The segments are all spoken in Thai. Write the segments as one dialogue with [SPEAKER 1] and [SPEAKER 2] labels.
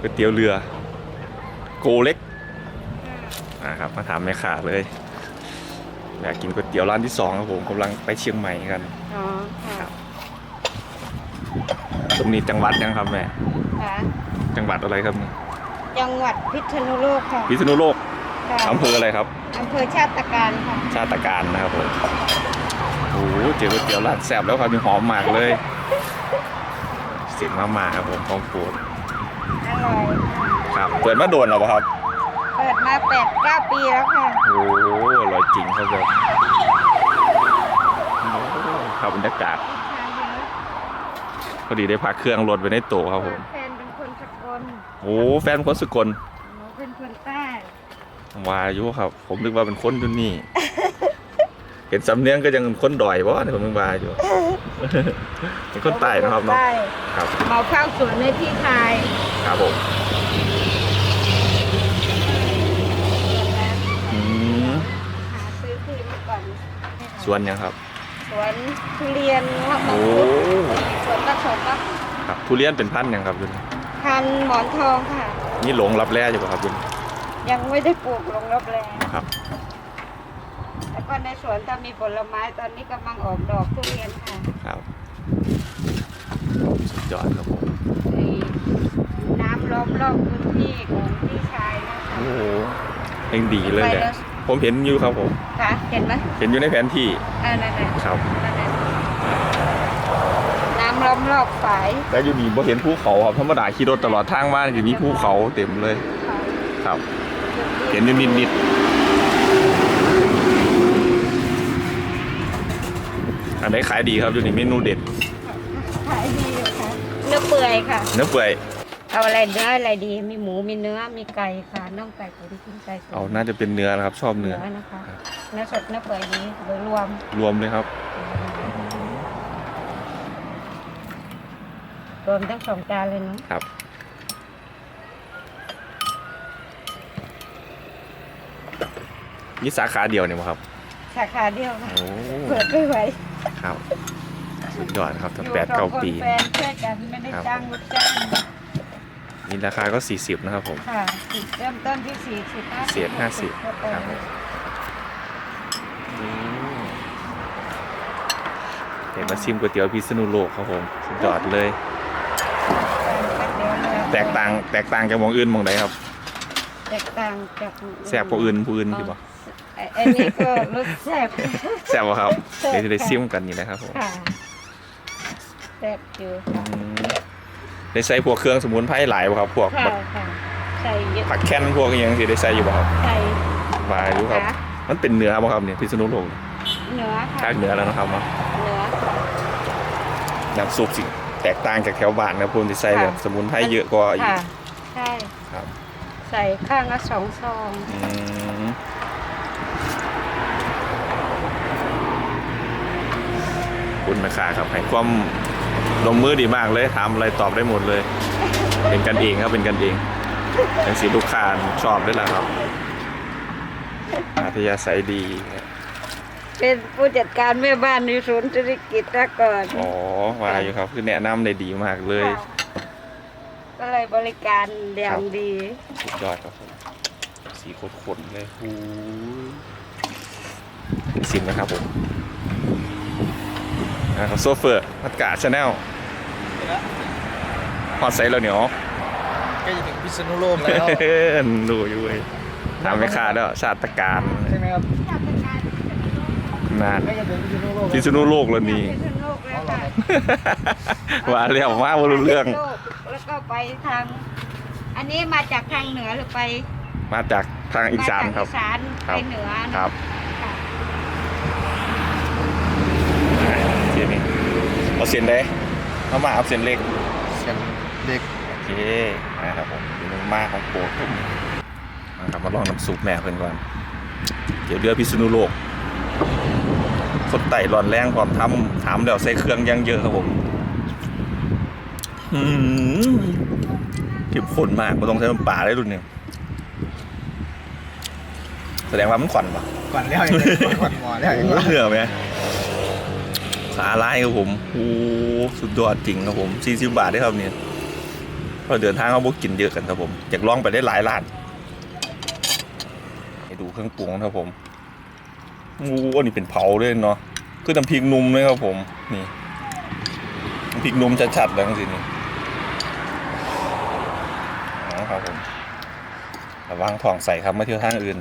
[SPEAKER 1] ก๋วยเตี๋ยวเรือ โกเล็กนะครับมาถามแม่ค้าเลย อยากกินก๋วยเตี๋ยวร้านที่สองครับผมกำลังไปเชียงใหม่กัน
[SPEAKER 2] อ๋อค่ะ
[SPEAKER 1] ตรงนี้จังหวัดยังครับแม่
[SPEAKER 2] ค่ะ
[SPEAKER 1] จังหวัดอะไรครับเนี่ย
[SPEAKER 2] จังหวัดพิษณุโลกค่ะ
[SPEAKER 1] พิษณุโลก
[SPEAKER 2] ค่ะ
[SPEAKER 1] อำเภออะไรครับ
[SPEAKER 2] อำเภอชาติการค่ะ
[SPEAKER 1] ชาติการนะครับผมโอ้โหเจอก๋วยเตี๋ยวร้านแซ่บแล้วครับมีหอมมากเลยเสียงมากๆครับผมของโปรด
[SPEAKER 2] อร่อยค่ะ
[SPEAKER 1] ครับเปิดมาโดนแล้วเปล่าครับ
[SPEAKER 2] เปิดมาแปดเก้าปีแล้วค่ะ
[SPEAKER 1] โอ้โหอร่อยจริงครับแบบโอ้โหครับบรรยากาศพอดีได้พักเครื่องรถไว้ในโต๊ะครับผม
[SPEAKER 2] แฟนเป็นคนสกล
[SPEAKER 1] โอ้แฟนคนสกล
[SPEAKER 2] หนูเป็นคนใต้
[SPEAKER 1] วาอยุครับ ผมนึกว่าเป็นคนอยู่นี่ เห็นสำเนียงก็ยังคนดอยบ่เนี่ยผมนึกว่าอยู่ เป็นคนใต้นะครับเนาะ
[SPEAKER 2] ใต้
[SPEAKER 1] ครับ
[SPEAKER 2] เมาข้าวสวนในที่ชาย
[SPEAKER 1] ครับผมอืม
[SPEAKER 2] หาซื้อคืนมาก่อน
[SPEAKER 1] สวนยังครับ
[SPEAKER 2] สวนทุเรียนมะม่
[SPEAKER 1] โอ้
[SPEAKER 2] วงสวนผสมก็
[SPEAKER 1] ครับทุเรียนเป็นพันธุ์ยังครับอยุน
[SPEAKER 2] พันหมอนทองค่ะ
[SPEAKER 1] นี่หลงรับแร่อยู่ป่ะครับอยุน
[SPEAKER 2] ยังไม่ได้ปลูกลงรับแรง
[SPEAKER 1] ครับ
[SPEAKER 2] แล้วก็ในสวนถ้ามีผลไม้ตอนนี้กำลังออกดอกทุเรียนค่ะ
[SPEAKER 1] ครับ สุดยอดครับผม
[SPEAKER 2] มีน้ำล้อม รอบพื้นที่ของพี่ชายนะคะ
[SPEAKER 1] โอ้โหเองดีเลยแหละ
[SPEAKER 2] ไปแล้ว
[SPEAKER 1] ผมเห็นอยู่ครับผม
[SPEAKER 2] ค่ะเห็นไหม
[SPEAKER 1] เห็นอยู่ในแผนที่
[SPEAKER 2] อ่านั่นน่ะ
[SPEAKER 1] ครับ
[SPEAKER 2] นั่นน่ะน้ำล้อมรอบฝาย
[SPEAKER 1] แต่อยู่นี่บ่เห็นภูเขาครับธรรมดาขี่รถตลอดทางมาจะมีภูเขาเต็มเลย
[SPEAKER 2] ฝาย
[SPEAKER 1] ครับ เห็นอยู่นิดๆอันไหนขายดีครับอยู่นี่เมนูเด็ด
[SPEAKER 2] ขายดีอยู่ค่ะเนื้อเปื่อยค่ะ
[SPEAKER 1] เนื้อเปื่อย
[SPEAKER 2] เอาอะไรเนื้ออะไรดี มีหมูมีเนื้อมีไก่ค่ะน่องไก่ตุ๋นขึ้นไก่ตุ๋น
[SPEAKER 1] เอาน่าจะเป็นเนื้อนะครับ ชอบเนื้อ
[SPEAKER 2] นะคะเนื้อสดเนื้อเปื่อยดีโดยรวม
[SPEAKER 1] รวมเลยครับ
[SPEAKER 2] รวมทั้งสองจานเลยเนาะ
[SPEAKER 1] ครับ นี่สาขาเดียวเนี่ยมั้งครับ
[SPEAKER 2] สาขาเดียวค่ะ
[SPEAKER 1] โอ้
[SPEAKER 2] เปิดไม่ไหว
[SPEAKER 1] ครับสุดยอดครับตั้ง
[SPEAKER 2] อยู่
[SPEAKER 1] แปด
[SPEAKER 2] สอ
[SPEAKER 1] เก้าง
[SPEAKER 2] คน
[SPEAKER 1] ปี
[SPEAKER 2] แฟนช่วยกันไม่ได้
[SPEAKER 1] ครับ
[SPEAKER 2] จ้างลูกจ้าง
[SPEAKER 1] นี่ราคาก็ 40 นะครับผม
[SPEAKER 2] ค่ะเริ่มต้นที่สี่สิบห้า
[SPEAKER 1] เศษห้าสิบ
[SPEAKER 2] ก็ไป
[SPEAKER 1] ครับผมเดี๋ยวมาชิมก๋วยเตี๋ยวพิษณุโลกครับผมสุดยอดเลย
[SPEAKER 2] เดี๋ยวเลย
[SPEAKER 1] แตกต่างแตกต่างจากหมองอื่นหมองใดครับ
[SPEAKER 2] แตกต่างจาก
[SPEAKER 1] แซ่บกว่าอื่นผู้อื่นคือบ่
[SPEAKER 2] ไอ้ไอ้นี่ก็รสแซ่บ
[SPEAKER 1] แซ่บบ่ครับ
[SPEAKER 2] แซ่บ
[SPEAKER 1] เดี๋ยวจะได้ซิมกันนี่นะครับผม
[SPEAKER 2] ค่ะแซ่บอยู่
[SPEAKER 1] อืม ได้ใส่พวกเครื่องสมุนไพรหลายบ่ครับพวก
[SPEAKER 2] ค่ะ
[SPEAKER 1] แบบ
[SPEAKER 2] ค่ะใส่เยอะ
[SPEAKER 1] ผักแค้นพวกอหยังสิได้ใส่อยู่บ่ครับ
[SPEAKER 2] ใส่
[SPEAKER 1] ว่าอยู่ครับ
[SPEAKER 2] ค่ะ
[SPEAKER 1] มันเป็นเนื้อบ่ครับเนี่ยพิษณุโลก
[SPEAKER 2] เนื้อค่ะ
[SPEAKER 1] ภาคเหนือแล้วนะครับเนาะ
[SPEAKER 2] เนื้อ
[SPEAKER 1] น้ำซุปสิแตกต่างจากแถวบ้านนะผมสิใส่แบบ
[SPEAKER 2] ค่ะ
[SPEAKER 1] สมุนไพรเยอะกว่าอีก
[SPEAKER 2] ค่ะใช่
[SPEAKER 1] ครับ
[SPEAKER 2] ใส่ข้างละสองซอง
[SPEAKER 1] อืมคุณนะคะครับให้ความ ลงมือดีมากเลยทำอะไรตอบได้หมดเลย เป็นกันเองครับเป็นกันเองเป็นสีลูกค้าชอบด้วยล่ะครับอัธยาศัยดี
[SPEAKER 2] เป็นผู้จัดการแม่บ้านในศูนย์ธุรกิจมาก่อน
[SPEAKER 1] อ๋อว่าอยู่ครับคือแนะนำได้ดีมากเลย
[SPEAKER 2] ค่ะก็เลยบริการอย่างดี
[SPEAKER 1] สุดยอดครับผมสีโคตรๆเลยหูยซิมนะครับผม นะครับโซเฟอร์พัดกาชาแนลพอดใส่แล้วเหนียว
[SPEAKER 3] ใกล้จะถึงพิษณุโลกแล้ว
[SPEAKER 1] ดูอยู่เว้ยถามไม่ขาดแล้วชาติการ
[SPEAKER 3] ใช่ไหมครับ
[SPEAKER 1] นาน
[SPEAKER 3] ใกล้จะถึงพิษณุโลก
[SPEAKER 1] พิษณุโลกแล้วนี่
[SPEAKER 2] พิษณุโลกแล้วค่ะ
[SPEAKER 1] ว่าเรียกว่าบ่รู้เรื่อง
[SPEAKER 2] พิษณุโลกแล้วก็ไปทาง อันนี้มาจากทางเหนือหรือไป
[SPEAKER 1] มาจากทางอีสานครับ
[SPEAKER 2] มจกอีสาน
[SPEAKER 1] ครับ
[SPEAKER 2] ไปเหนือนะครับ ค่ะ
[SPEAKER 1] เส้นนี้ เอาเส้นได้เอามาเอาเส้นเล็ก
[SPEAKER 3] เสียงเด็ก
[SPEAKER 1] โอเคนะครับผมเป็นมาของโปรดผมนะครับมาลองน้ำซุปแม่เพิ่นก่อนเดี๋ยวเรือพิษณุโลกคนไต่ร้อนแรงพร้อมทำถามแล้วใส่เครื่องอยังเยอะครับผมอืมเข้มข้นมากไม่ต้องใช้น้ำปลาได้รุ่นเนี่ยแสดงว่ามันขวัญปะ
[SPEAKER 3] ก่อนแล้วยังไงก่อนหมอแล้วยังไง
[SPEAKER 1] เหนือไหม สาลายครับผมโอ้สุดยอดจริงครับผม40บาทได้ครับเนี่ยเราเดินทางเอาบุกินเยอะกันครับผมอยากลองไปได้หลายร้านให้ดูเครื่องปรุงครับผมงูอันนี้เป็นเผาเลยเนาะคือน้ำพริกนุ่มเลยครับผมนี่น้ำพริกนุ่มชัดๆแล้วจริงๆนี่ครับผมระวังท้องใส่ครับมาเที่ยวทางอื่น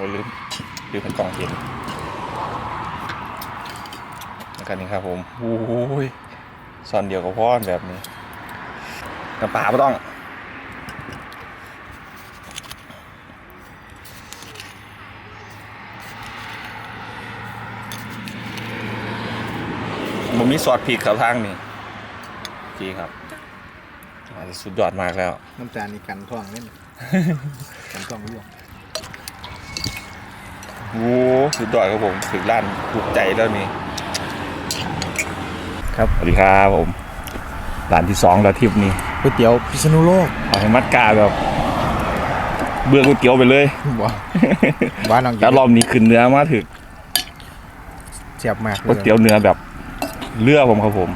[SPEAKER 1] อ้ยลืมลืมเป็นกล่องเห็นแล้วกันนี่ครับผมโอ้ยซอนเดียวกับพ่อแบบนี้น้ำปลาไม่ต้องมันมีซอสพริกครับทางนี้จีครับอันนี้สุดยอดมากแล้ว
[SPEAKER 3] น้ำตาลนี่กันท่องเล่นกันท่องร่วง
[SPEAKER 1] โอ้สุดยอดครับผมถึงร้านถูกใจแล้วนี่
[SPEAKER 3] ครับ
[SPEAKER 1] สวัสดีครับผมร้านที่สองแล้วทริปนี้
[SPEAKER 3] ก๋วยเตี๋ยวพิษณุโลก
[SPEAKER 1] เอาให้มัดกาแบบเบื่อก๋วยเตี๋ยวไปเลย
[SPEAKER 3] บ่บ้านน้อง
[SPEAKER 1] แล้วรอบนี้ขึ้นเนื้อมาถึง
[SPEAKER 3] เจ็บมากล
[SPEAKER 1] ก๋วยเตี๋ยวเนื้อแบบเลือผมครับผม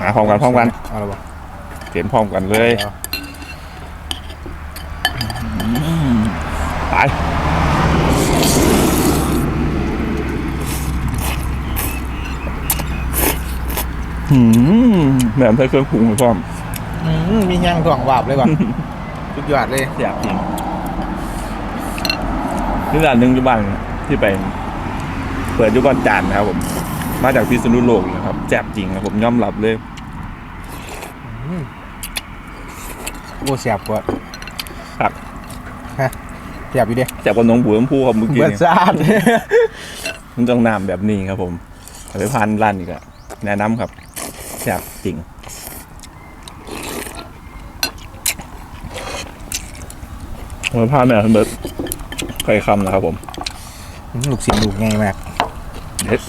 [SPEAKER 1] มาพร้อมกันพร้อมกัน
[SPEAKER 3] เอาละบ่
[SPEAKER 1] เห็นพร้อมกันเลย
[SPEAKER 3] ดี๋ว
[SPEAKER 1] ไป หืมแบบใช้เครื่องปรุงเลยพร้อม
[SPEAKER 3] อืมมีย่างท่องวาบเลยว่ะสุดยอดเลย
[SPEAKER 1] อยากจริงนี่ร้านหนึ่งอยู่บ้านที่ไป เปิดอยุบอนจานนะครับผม มาจากพิษณุโลกนะครับแจ่บจริงครับผมยอมรับเลย
[SPEAKER 3] โอ้เสียบกว่า
[SPEAKER 1] ครับ
[SPEAKER 3] ฮะเสียบอยู่เด้
[SPEAKER 1] แจ่บกับน้องบัวลำพูครับเมื่อกี้
[SPEAKER 3] เบิด
[SPEAKER 1] เนี่ย
[SPEAKER 3] ซาด
[SPEAKER 1] มันต้องน้ำแบบนี้ครับผมเอาไปพันร้านอีกอะแนะนำครับแจ่บจริงเอาไปพันเนี่ยเบิร์ดเคยคำนะครับผม
[SPEAKER 3] ลูกศิษย์ลูกง่ายมาก
[SPEAKER 1] เด็ด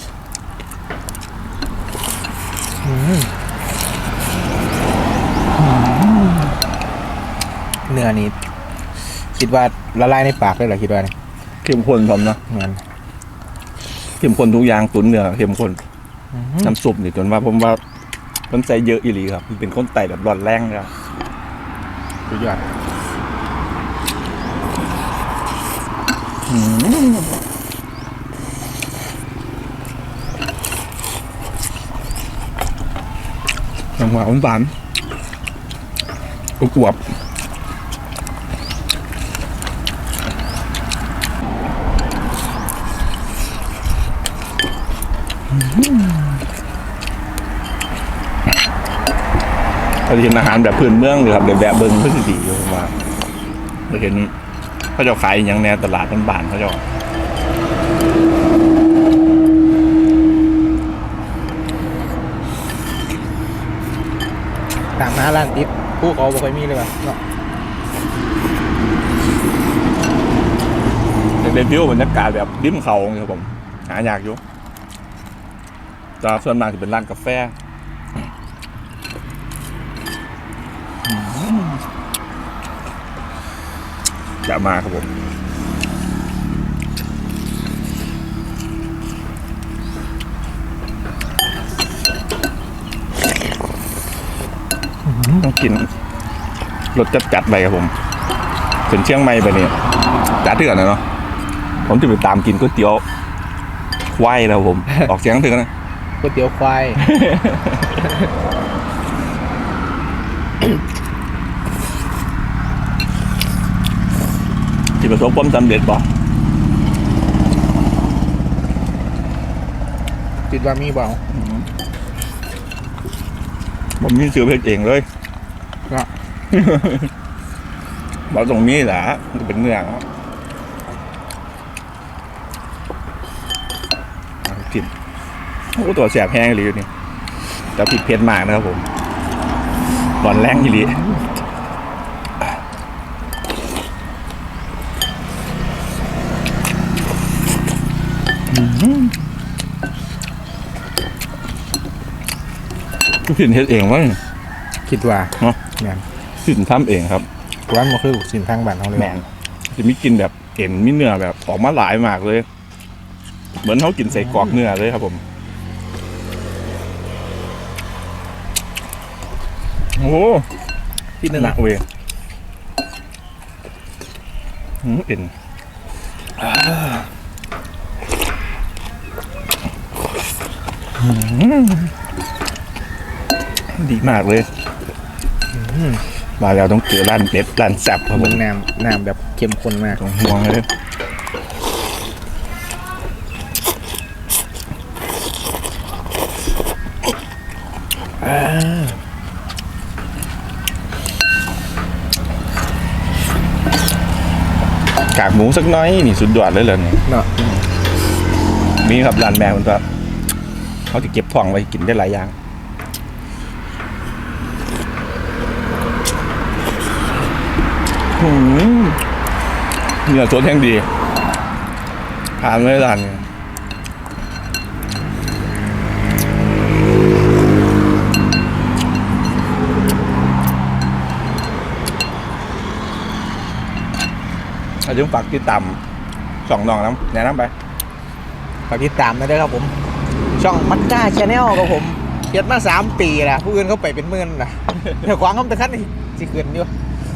[SPEAKER 3] เนื้อนี่ คิดว่าละลายในปากเลยเหรอคิดว่านี่
[SPEAKER 1] เข้มข้นพร้อมเนาะ
[SPEAKER 3] เหมือน
[SPEAKER 1] เข้มข้นทุกอย่างตุ๋นเนื้อเข้มข้นน้ำซุปนี่จนว่าผมว่ามันใจเยอะอีหลีครับมันเป็นคนไต่แบบร้อนแรงครับ
[SPEAKER 3] สุดยอด
[SPEAKER 1] น้ำหวานหวานอวบ เราเห็นอาหารแบบพื้นเมืองหรือครับแบบแบบเบิ้งพื่อสิดีอยู่ผมว่าเราเห็นเขาจะขายอย่างแนวตลาดบ้านๆเขาจะ
[SPEAKER 3] ตามหาร้านติดผู้เขาบ่ค่อยมีเลยว่ะเนาะ
[SPEAKER 1] เป็นวิวบรรยากาศแบบริมเขาเงี้ยครับผม หาอยากอยู่ แต่ส่วนมากจะเป็นร้านกาแฟจะมาครับผมต้องกินรสจัดๆไปครับผมถึงเชียงใหม่ไปเนี่ยจัดเถื่อนนะเนาะผมจะไปตามกินก๋วยเตี๋ยวควายแล้วผม ออกเสียงถึงนะ
[SPEAKER 3] ก๋วยเตี๋ยวควาย
[SPEAKER 1] ที่ประสบความสำเร็จบ่
[SPEAKER 3] คิดว่ามีเปล่า
[SPEAKER 1] ผมมีซื้อเพชรเองเลย
[SPEAKER 3] เนาะ
[SPEAKER 1] บอกตรงนี้แหละมันเป็นเนื้อเนาะเอากิน โอ้ตัวแสบแห้งเลยนี่แต่ผิดเผ็ดมากนะครับผมร้อนแรงอีหลีก็ผิดเฮ็ดเองวะนี่
[SPEAKER 3] คิดว่า
[SPEAKER 1] เนาะ
[SPEAKER 3] แม่น
[SPEAKER 1] สินทำเองครับ
[SPEAKER 3] ร้านมันคือลูกศิษย์ทางบ้านเขาเลย
[SPEAKER 1] แมนจะมีกลินแบบเอ็นมีเนื้อแบบออกมาหลายมากเลย เหมือนเขากินใส่กรอกเนื้อเลยครับผม โอ้โห
[SPEAKER 3] พี่นึง
[SPEAKER 1] หนักเว้ยอืมเอ็นอืมดีมากเลยมาแล้วต้องเจอร้านเด็ดร้านแซ่บครับผ
[SPEAKER 3] มึ
[SPEAKER 1] ม
[SPEAKER 3] งน้ำน้ำแบบเข้มข้นมาก
[SPEAKER 1] ต้องห่วงเลยอ่า กากหมูสักน้อยนี่สุดยอดเลยเลยเนี่ย
[SPEAKER 3] เนาะ
[SPEAKER 1] มีครับร้านแมวมันก็เขาจะเก็บทองไว้กินได้หลายอย่างหืมเนื้อสดแห้งดีทานไม่ร้าน นี้อาจจะฝากติดตามสองน้องน้ำแนะนำไป
[SPEAKER 3] ฝากติดตามนะด้วยครับผม ช่องมัดก้าชาแนลครับผมเฮ็ดมาสามปีแล้วผู้อื่นเขาไปเป็นหมื่นนะเดี๋ยวขวางเขาแต่ขั้นนี่สิเกินอยู่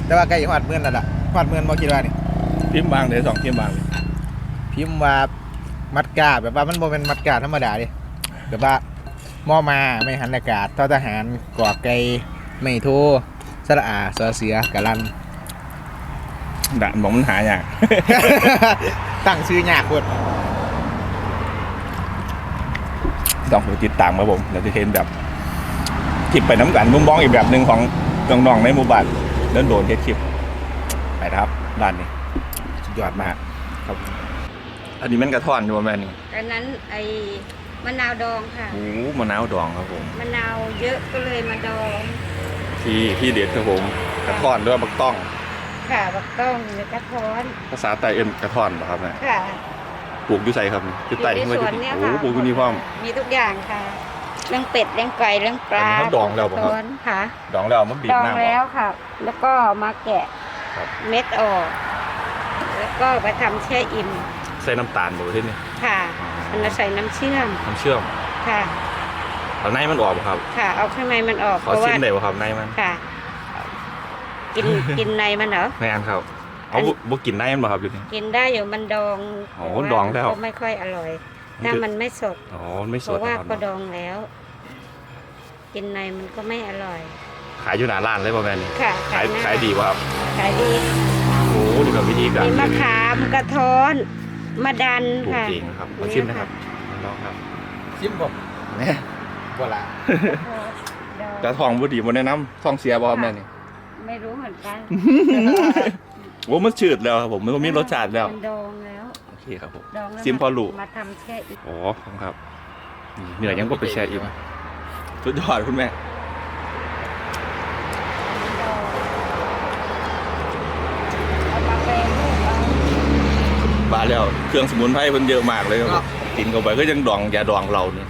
[SPEAKER 3] แต่ว่าใกล้จะหอดหมื่นแล้วล่ะหอดหมื่นบ่คิดว่านี่
[SPEAKER 1] พิมพ์บางเลยสองพิมพ์บางเลย
[SPEAKER 3] พิมพ์ว่ามัดกาแบบว่ามันบ่เป็นมัดกาธรรมดาดิแบบว่ามอมาไม่หันอากาศทอทหารกอไก่ไม่โทสระอาสอเสือกะลัน
[SPEAKER 1] ด่านบอกมันหายาก
[SPEAKER 3] ตั้งชื่อยากโคตร
[SPEAKER 1] ต้องไปติดตามครับผมเราจะเห็นแบบคลิปไปน้ำกันมุมมองอีกแบบหนึ่งของน้องๆในหมู่บ้านเดินโดนเฮ็ดคลิปไปนะครับด้านนี้
[SPEAKER 3] สุดยอดมากครับ
[SPEAKER 1] อันนี้แมันกระท่อนอยู่ว่าแม่นี่
[SPEAKER 2] อันนั้นไอ้มะนาวดองค่ะ
[SPEAKER 1] โอ้มะนาวดองครับผม
[SPEAKER 2] มะนาวเยอะก็เลยมาดอง
[SPEAKER 1] ที่ที่เด็ดครับผมกระท่อนด้วยบักต้อง
[SPEAKER 2] ค่ะบักต้องหรือกระท้อน
[SPEAKER 1] ภาษาไต้เอ็นกระท่อนป่ะครับเนี่ย
[SPEAKER 2] ค่ะ
[SPEAKER 1] ปลูกอยู่ใส่ครับอยู่ใต้
[SPEAKER 2] อยู่ใน
[SPEAKER 1] ว่า
[SPEAKER 2] ส
[SPEAKER 1] อ
[SPEAKER 2] วน
[SPEAKER 1] ยู่
[SPEAKER 2] เนี่ย
[SPEAKER 1] โอ้
[SPEAKER 2] ค่ะ
[SPEAKER 1] ปลูกอยู่นี่พร้อม
[SPEAKER 2] มีทุกอย่างค่ะ เรื่องเป็ดเรื่องไก่เรื่องปลา
[SPEAKER 1] อันนี้เขาดองแล้วป่ะครับ
[SPEAKER 2] ต้นค่ะ
[SPEAKER 1] ดองแล้วเอามันบีบ
[SPEAKER 2] ดอง
[SPEAKER 1] น้ำอ
[SPEAKER 2] แล้
[SPEAKER 1] อ
[SPEAKER 2] ว
[SPEAKER 1] ก
[SPEAKER 2] ค่ะ แล้วก็มาแกะ
[SPEAKER 1] ครับ
[SPEAKER 2] เม็ดออก แล้วก็ไปทำแช่อิ่ม
[SPEAKER 1] ใส่น้ำตาลบ่ที่นี่
[SPEAKER 2] ค่ะ มันจะใส่น้ำเชื่อม
[SPEAKER 1] น้ำเชื่อม
[SPEAKER 2] ค่ะ
[SPEAKER 1] เอาในมันออกบ่ครับ
[SPEAKER 2] ค่ะ เอาข้างในมันออก
[SPEAKER 1] ข
[SPEAKER 2] เพ
[SPEAKER 1] อ
[SPEAKER 2] ราะ
[SPEAKER 1] ชิ
[SPEAKER 2] ว่า ม
[SPEAKER 1] ได้บ่ครับในมัน
[SPEAKER 2] ค่ะ กินกินในมันเหรอ
[SPEAKER 1] แม่นครับเอา
[SPEAKER 2] อัน
[SPEAKER 1] บ่บ่กินในมันบ่ครับอยู่นี่
[SPEAKER 2] กินได้อยู่มันดอง
[SPEAKER 1] อ๋อ
[SPEAKER 2] แต่ว่า
[SPEAKER 1] ดองแล้ว
[SPEAKER 2] ก็ไม่ค่อยอร่อย ถ้ามันไม่สด
[SPEAKER 1] อ๋อไม่
[SPEAKER 2] เพ
[SPEAKER 1] สด
[SPEAKER 2] ราะว่า
[SPEAKER 1] นะครับ
[SPEAKER 2] ก็ดองแล้ว กินในมันก็ไม่อร่อย
[SPEAKER 1] ขายอยู่หน้าร้านเลยป่ะแม่นี่
[SPEAKER 2] ค่ะ
[SPEAKER 1] ขาย
[SPEAKER 2] หน้
[SPEAKER 1] ขายดีป่ะครับ
[SPEAKER 2] ขายดี
[SPEAKER 1] โอ้นี่แบบวิธีการ
[SPEAKER 2] มีมะขามกระท้อนมะดัน
[SPEAKER 1] ปลูก
[SPEAKER 2] ค่ะ
[SPEAKER 1] เองนะครับมาชิมนะครับลองครับ
[SPEAKER 3] ชิมบ่
[SPEAKER 1] เนี่ย
[SPEAKER 3] บ่ละ
[SPEAKER 2] ดอง
[SPEAKER 1] แต่ทองบุดีบนแนะนำทองเสียบ่ครับแม่นี่
[SPEAKER 2] ไม่รู้เหมือนกัน
[SPEAKER 1] โอ้มันชืดแล้วครับผมมันมีรสชาติแล้ว
[SPEAKER 2] มันดองแล้ว
[SPEAKER 1] โอเคครับผม
[SPEAKER 2] ดองแล้ว
[SPEAKER 1] ซิมพอรู้
[SPEAKER 2] มาทำแช่อีก
[SPEAKER 1] อ๋อครับนี่เหนื่อยยังก็ไปแชร์อีกสุดยอดคุณแม่
[SPEAKER 2] ดองเอามาแปรรูปเอา
[SPEAKER 1] บาแล้วเครื่องสมุนไพรมันเยอะมากเลยครับผมกินเข้าไปก็ยังดองยาดองเราเนี่ย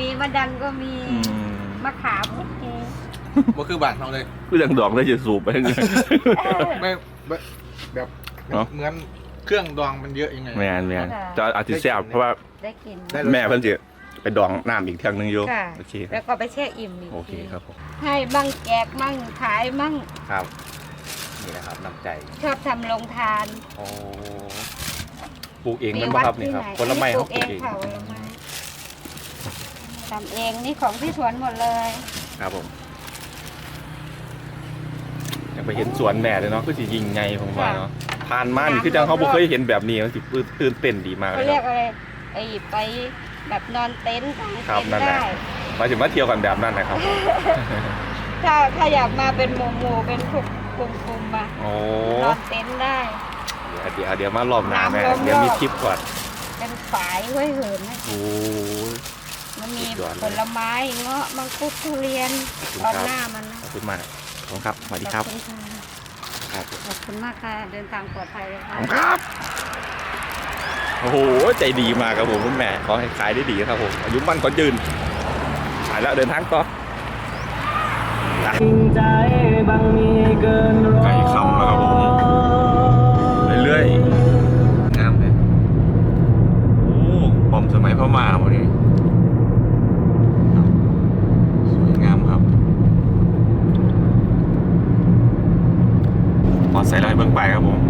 [SPEAKER 2] มีมะดันก็มี
[SPEAKER 1] อืม
[SPEAKER 2] มะขามโอเค
[SPEAKER 3] บ่คือบ้านเฮาเลย
[SPEAKER 1] ก็ยังดองได้จะสูบไปทั้งนี้
[SPEAKER 3] ไม่แบบแบบ
[SPEAKER 1] เนาะ
[SPEAKER 3] เหมือนเครื่องดองมันเยอะยังไง
[SPEAKER 1] แม่นแม่นจะอาจจะแซ่บเพราะว่า
[SPEAKER 2] ได้กิน
[SPEAKER 3] ได้
[SPEAKER 1] แม่เพิ่นจะไปดองน้ำอีกเทางหนึงอยู่
[SPEAKER 2] ค่ะ
[SPEAKER 1] โอเคค
[SPEAKER 2] แล้
[SPEAKER 1] รับ
[SPEAKER 2] วก็ไปแช่อิ่มอีก
[SPEAKER 1] โอเค
[SPEAKER 2] ที
[SPEAKER 1] ครับผม
[SPEAKER 2] ให้มั่งแจกมั่งขายมั่ง
[SPEAKER 1] ครับนี่นะครับน้ำใจ
[SPEAKER 2] ชอบทำโรงทาน
[SPEAKER 1] โอ้ปลูกเอง
[SPEAKER 2] มี
[SPEAKER 1] มัน
[SPEAKER 2] วั
[SPEAKER 1] ป่ะ
[SPEAKER 2] ด
[SPEAKER 1] ครับนี่
[SPEAKER 2] ที่
[SPEAKER 1] ครับ
[SPEAKER 2] ไหน
[SPEAKER 1] ผลไม้
[SPEAKER 2] ปลู
[SPEAKER 1] เขา
[SPEAKER 2] ก
[SPEAKER 1] ป
[SPEAKER 2] เอ
[SPEAKER 1] ลูก
[SPEAKER 2] ง
[SPEAKER 1] เอง
[SPEAKER 2] ค่ะผลไม้ทำเองนี่ของที่สวนหมดเลย
[SPEAKER 1] ครับผมอยาก ไปเห็นสวนแม่เลยเนาะคือสิยิงไงผมว่าเนาะผ่านมานี่คือจังเขาบ่เคยเห็นแบบนี้มันสิตื่นเต้นดีมากเล
[SPEAKER 2] เขา
[SPEAKER 1] ย
[SPEAKER 2] เรี
[SPEAKER 1] ค
[SPEAKER 2] ย
[SPEAKER 1] รั
[SPEAKER 2] ก
[SPEAKER 1] บ
[SPEAKER 2] อะไรไอ้ไปแบบนอนเต็นท์กลาง
[SPEAKER 1] ครับ
[SPEAKER 2] เต็น
[SPEAKER 1] นั่น
[SPEAKER 2] ท์
[SPEAKER 1] แหละ
[SPEAKER 2] ได้
[SPEAKER 1] มาถึงมาเที่ยวกันแบบนั้นนะครับ
[SPEAKER 2] ถ้าถ้าอยากมาเป็นหมู่หมู่ๆเป็นกลุ่มกลุ่มกลุ่มมา
[SPEAKER 1] โอ้
[SPEAKER 2] นอนเต็นท์ได้
[SPEAKER 1] เดี๋ยวเดี๋ยวเดี๋ยวมารอบหน้าแม่
[SPEAKER 2] น้ำล้อม
[SPEAKER 1] เดี๋ยวมี
[SPEAKER 2] รอบ
[SPEAKER 1] คลิปก่อน
[SPEAKER 2] เป็นฝายไว้เหินนะ
[SPEAKER 1] โอ้ย
[SPEAKER 2] มันมี
[SPEAKER 1] สุดยอดเลย
[SPEAKER 2] ผลไม้เงาะมังคุดทุเรียน
[SPEAKER 1] ขอบคุณ
[SPEAKER 2] ตอน
[SPEAKER 1] ครับ
[SPEAKER 2] หน้ามันนะ
[SPEAKER 1] ขอบคุณมาก ขอบคุณครับสวัสดีครับ
[SPEAKER 2] ขอบคุณค่ะ
[SPEAKER 1] ครับ
[SPEAKER 2] ขอบคุณมากค่ะ เดินทางปลอดภัยเลย
[SPEAKER 1] ข
[SPEAKER 2] ค่ะ
[SPEAKER 1] อบคุณครับ โอ้โห ใจดีมากครับผมคุณแม่ขอให้ขายได้ดีครับผมอายุมั่นขอยืนขายแล้วเดินทางต่อไก่คำแล้วครับผมเรื่อยๆงามเลยโอ้ปอมพม่าวันนี้สวยงามครับ พอใส่ลายเบื้องไปครับผม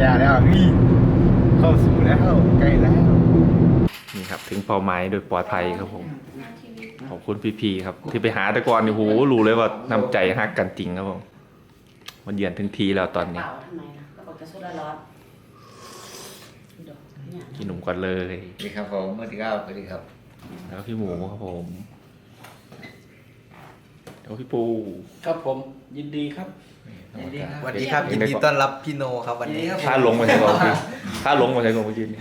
[SPEAKER 4] อย่าแล้วพี่เข้าสู่แล้วใกล้แล้ว
[SPEAKER 1] นี่ครับ ถึงเป้าหมายโดยปลอดภัยครับผม ขอบคุณพี่ๆครับ ที่ไปหาแตะกอนนี่โหรู้เลยว่าน้ำใจฮักกันจริงครับผม มันเยือนถึงทีแล้วตอนนี้
[SPEAKER 5] เปล่าทำไมล่ะก็บอกจะสู้ได้ร้อนดอกเนี่ย
[SPEAKER 1] พี่หนุ่มก่อนเลย
[SPEAKER 4] สวัสดีครับผมสวัสดีครับสวัสดีครับ
[SPEAKER 1] แล้วพี่หมูครับผมแล้วพี่ปู
[SPEAKER 6] ครับผมยินดีครับ
[SPEAKER 4] สวัสดีครับยินดีต้อนรับพี่โนครับวันนี้
[SPEAKER 1] ถ้าลงมาใช่ก่อนพี่ถ้าลงมาใช่ก่อนเมื่อกี้นี่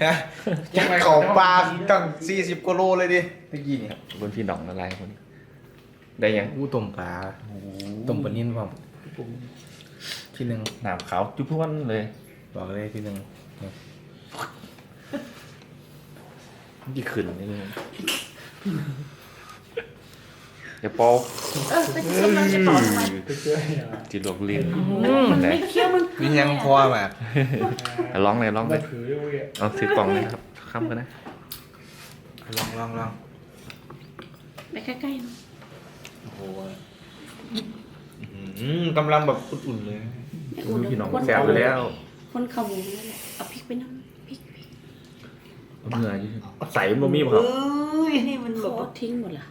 [SPEAKER 4] จะเข่าปลาตั้ง40กิโลเลยดิเมื่อกี้เนี่ย
[SPEAKER 1] ขอบคุณพี่หน่องอะไรคนนี้ได้ยัง
[SPEAKER 4] อู้ต้มปลาต้มปลานิ่นผมพี่หนึ่ง
[SPEAKER 1] หนามขาวจุ๊บพวนเลย
[SPEAKER 4] บอกเลยพี่หนึ่ง
[SPEAKER 1] ยี่ขึ้นนี่เลย อย่าปอก
[SPEAKER 5] เออไปกำลังจะต่อทำไม
[SPEAKER 1] จิตหลกลิ้น
[SPEAKER 5] มันไม่เคี้ยวมัน
[SPEAKER 4] นี่ยังพอแบบ
[SPEAKER 1] ร้องเลยร้องเล
[SPEAKER 6] ไม่
[SPEAKER 1] ย
[SPEAKER 6] ถือด้วย
[SPEAKER 1] เอาถือกล่องเลยครับค้ำกันนะ
[SPEAKER 4] ลองลองลอง
[SPEAKER 5] ไปใกล้ๆนะ
[SPEAKER 4] โอ้โหกำลังแบบอุ่นๆเลย
[SPEAKER 1] อุ้ยพี่หน่องแซ่บไปแล้ว
[SPEAKER 5] คนขโมยนั่นแหละเอาพริกไปน้ำพริกพริก
[SPEAKER 1] เอาเนื้ออยู่ใส่บะหมี่ป่ะครับ
[SPEAKER 5] เอ้ยนี่มันแบบทิ้งหมดละ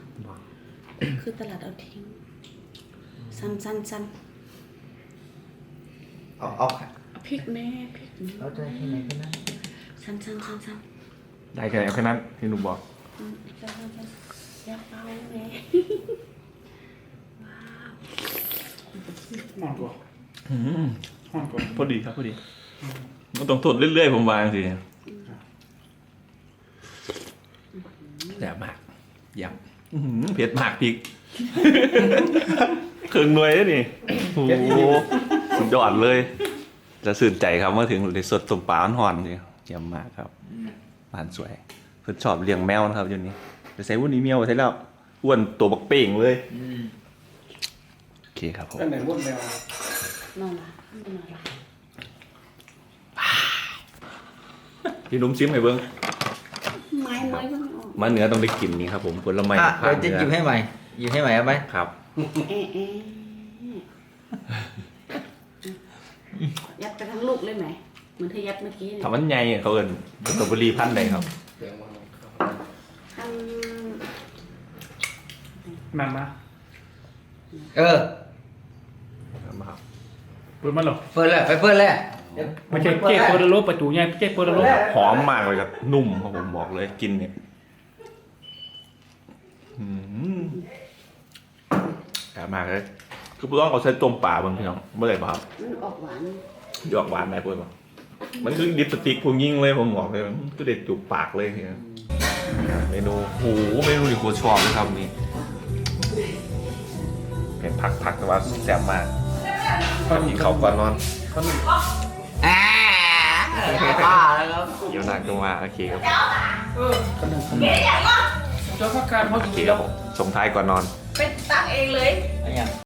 [SPEAKER 5] คือตลาดเอาทิ้งสั้นสั้นสั้น
[SPEAKER 4] เอาเอา
[SPEAKER 5] เอาพริกแม่พริกนี่
[SPEAKER 4] เอาใจที่ไหนก็ได้
[SPEAKER 5] สั้นสั้นสั้นสั้น
[SPEAKER 1] ได้แค่ไหนเอาแค่นั้นพี่หนุ่มบอก
[SPEAKER 5] อืมสั้นสั้นสั้นอย่าเป่าแม่
[SPEAKER 6] นอนตัว
[SPEAKER 1] อืม
[SPEAKER 6] นอนตัว
[SPEAKER 1] พอดีครับพอดีมันต้องทนเรื่อยๆผมวางสิแซ่บมากยำ อื้อหือเผ็ดมากพริกเครื่องหน่วยแล้วนี่โอ้โหสุดยอดเลย จะสื่นใจครับเมื่อถึงเลยสดสมปลาหอนๆสิเยี่ยมมากครับบ้านสวยเพิ่นชอบเลี้ยงแมวนะครับอยู่นี้แต่ใส่วุ้นนี้แมวใช่แล้วอ้วนตัวบักเป่งเลยโอเคครับผม
[SPEAKER 6] ตั้งแต่รุ่นแมวน
[SPEAKER 5] อนละนอนละ
[SPEAKER 1] พี่หนุ่มซิมให้เบิ้ง
[SPEAKER 5] ไม้ไม้ก็ไม่ออก
[SPEAKER 1] มาเหนือต้องได้กลิ่นนี้ครับผมผลไม้
[SPEAKER 4] อะ
[SPEAKER 1] ภา
[SPEAKER 4] เดี๋ย
[SPEAKER 1] คว
[SPEAKER 4] จะ
[SPEAKER 1] เหนือ
[SPEAKER 4] หยิบให้ใหม่หยิบให้ใหม่เอาไหม
[SPEAKER 1] ครับ
[SPEAKER 5] เอ๊ะเอ๊ะยัดไปทั้งลูกเลยไหมเหมือนเธอยัดเมื่อกี้เนี่ย
[SPEAKER 1] ถามว่าไงเขาเอิ้นสตรอเบอรี่พันธุ์ใดครับ
[SPEAKER 5] ทั้ง
[SPEAKER 6] มามา
[SPEAKER 4] เออ
[SPEAKER 1] ครับ
[SPEAKER 6] เปิดมาหรอ
[SPEAKER 4] เปิดเลยไปเปิดเลย
[SPEAKER 6] ไม่ใช่เจ๊เปิดโลประตูไงเจ๊เปิดโล
[SPEAKER 1] หอมมากเลยครับ นุ่มครับผมบอกเลยกินเนี่ยอืมแอบ มากเลยคือผู้ต้องเอาใช้ต้มป่าบางพี่น้องเมื่อไหร่ครับ
[SPEAKER 5] มันออกหวาน
[SPEAKER 1] หยอกหวานไหนพูดมามันคือดิปสติกพุงยิ่งเลยผมบอกเลยมันก็เด็ดจุกปากเลยเนี่ยเมนูโหเมนูที่โคตรชอบเลยครับนี่เป็นผักผักแต่ว่าแซ่บมากกินเขาวก่อนนอน
[SPEAKER 4] อ่าป้าแล้วครับ
[SPEAKER 1] เดี๋ยวหนักจังว่าโอเคครับ
[SPEAKER 6] เจ้าพักการเขา
[SPEAKER 1] โอเคครับผมส่งท้ายก่อนนอน
[SPEAKER 5] เป็นตักเองเลย
[SPEAKER 4] อันยัง